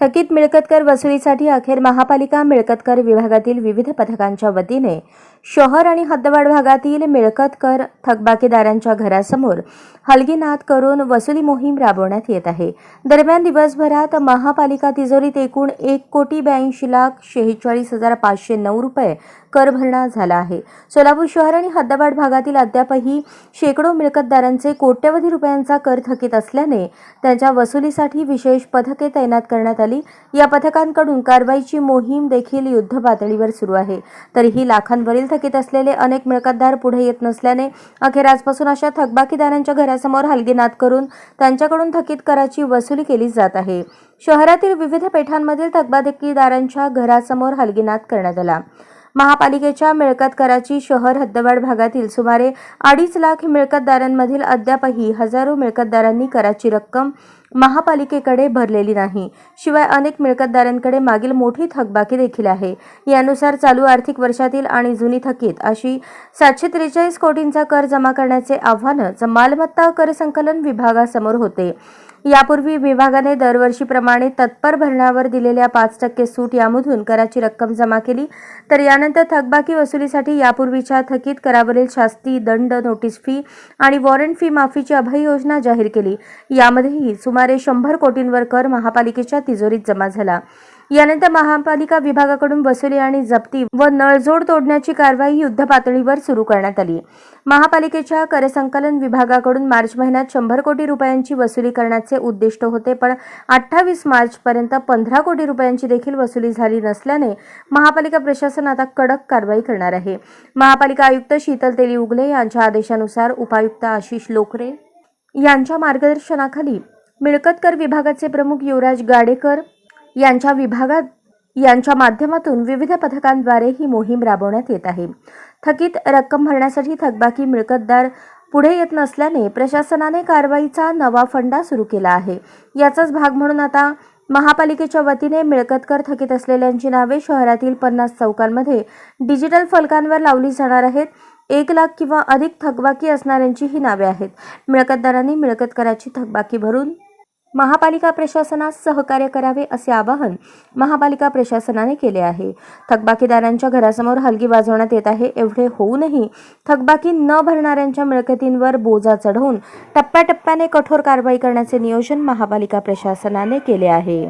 थकीत मिळकतकर वसुलीसाठी अखेर महापालिका मिळकतकर विभागातील विविध पथकांच्या वतीने शहर आणि हद्दवाड भागातील मिळकतकर थकबाकीदारांच्या घरासमोर हलगीनाद करून वसुली मोहीम राबवण्यात येत आहे. दरम्यान दिवसभरात महापालिका तिजोरीत एकूण एक कोटी ब्याऐंशी लाख शेहेचाळीस हजार पाचशे नऊ रुपये कर भरणा झाला आहे. सोलापूर शहर आणि हद्दवाड भागातील अद्यापही शेकडो मिळकतदारांचे कोट्यवधी रुपयांचा कर थकीत असल्याने त्यांच्या वसुलीसाठी विशेष पथके तैनात करण्यात आली या पथकांकडून कारवाईची मोहीम देखील युद्ध पातळीवर सुरू आहे. तरीही लाखांवरील थकीत असलेले अनेक मिळकतदार पुढे येत नसल्याने अखेर आजपासून अशा थकबाकीदारांच्या घरासमोर हलगीनाद करून त्यांच्याकडून थकीत कराची वसुली केली जात आहे. शहरातील विविध पेठांमधील थकबाकीदारांच्या घरासमोर हलगीनाद करण्यात आला. महापालिकेच्या मिळकत कराची शहर हद्दवाड भागातील सुमारे अडीच लाख मिळकतदारांमधील अद्यापही हजारो मिळकतदारांनी कराची रक्कम महापालिकेकडे भरलेली नाही. शिवाय अनेक मिळकतदारांकडे मागील मोठी थकबाकी देखील आहे. यानुसार चालू आर्थिक वर्षातील आणि जुनी थकीत अशी सातशे त्रेचाळीस कोटींचा कर जमा करण्याचे आव्हानच मालमत्ता कर संकलन विभागासमोर होते. यापूर्वी विभागाने दरवर्षीप्रमाणे तत्पर भरण्यावर दिलेल्या पाच टक्के सूट यामधून कराची रक्कम जमा केली. तर यानंतर थकबाकी वसुलीसाठी यापूर्वीच्या थकीत करावरील शास्ती दंड नोटीस फी आणि वॉरंट फी माफीची अभय योजना जाहीर केली. यामध्येही सुमारे शंभर कोटींवर कर महापालिकेच्या तिजोरीत जमा झाला. यानंतर महापालिका विभागाकडून वसुली आणि जप्ती व नळजोड तोडण्याची कारवाई युद्ध पातळीवर सुरू करण्यात आली. महापालिकेच्या करसंकलन विभागाकडून मार्च महिन्यात शंभर कोटी रुपयांची वसुली करण्याचे उद्दिष्ट होते पण अठ्ठावीस मार्चपर्यंत पंधरा कोटी रुपयांची देखील वसुली झाली नसल्याने महापालिका प्रशासन आता कडक कारवाई करणार आहे. महापालिका आयुक्त शीतल तेली उगले यांच्या आदेशानुसार उपायुक्त आशिष लोकरे यांच्या मार्गदर्शनाखाली मिळकतकर विभागाचे प्रमुख युवराज गाडेकर यांच्या विभागात यांच्या माध्यमातून विविध पथकांद्वारे ही मोहीम राबवण्यात येत आहे. थकीत रक्कम भरण्यासाठी थकबाकी मिळकतदार पुढे येत नसल्याने प्रशासनाने कारवाईचा नवा फंडा सुरू केला आहे. याचाच भाग म्हणून आता महापालिकेच्या वतीने मिळकतकर थकीत असलेल्यांची नावे शहरातील पन्नास चौकांमध्ये डिजिटल फलकांवर लावली जाणार आहेत. एक लाख किंवा अधिक थकबाकी असणाऱ्यांची ही नावे आहेत. मिळकतदारांनी मिळकत कराची थकबाकी भरून महापालिका प्रशासनास सहकार्य करावे असे आवाहन महापालिका प्रशासनाने केले आहे. थकबाकीदारांच्या घरासमोर हलगी वाजवण्यात येत आहे. एवढे होऊनही थकबाकी न भरणाऱ्यांच्या मिळकतींवर बोजा चढवून टप्प्याटप्प्याने कठोर कारवाई करण्याचे नियोजन महापालिका प्रशासनाने केले आहे.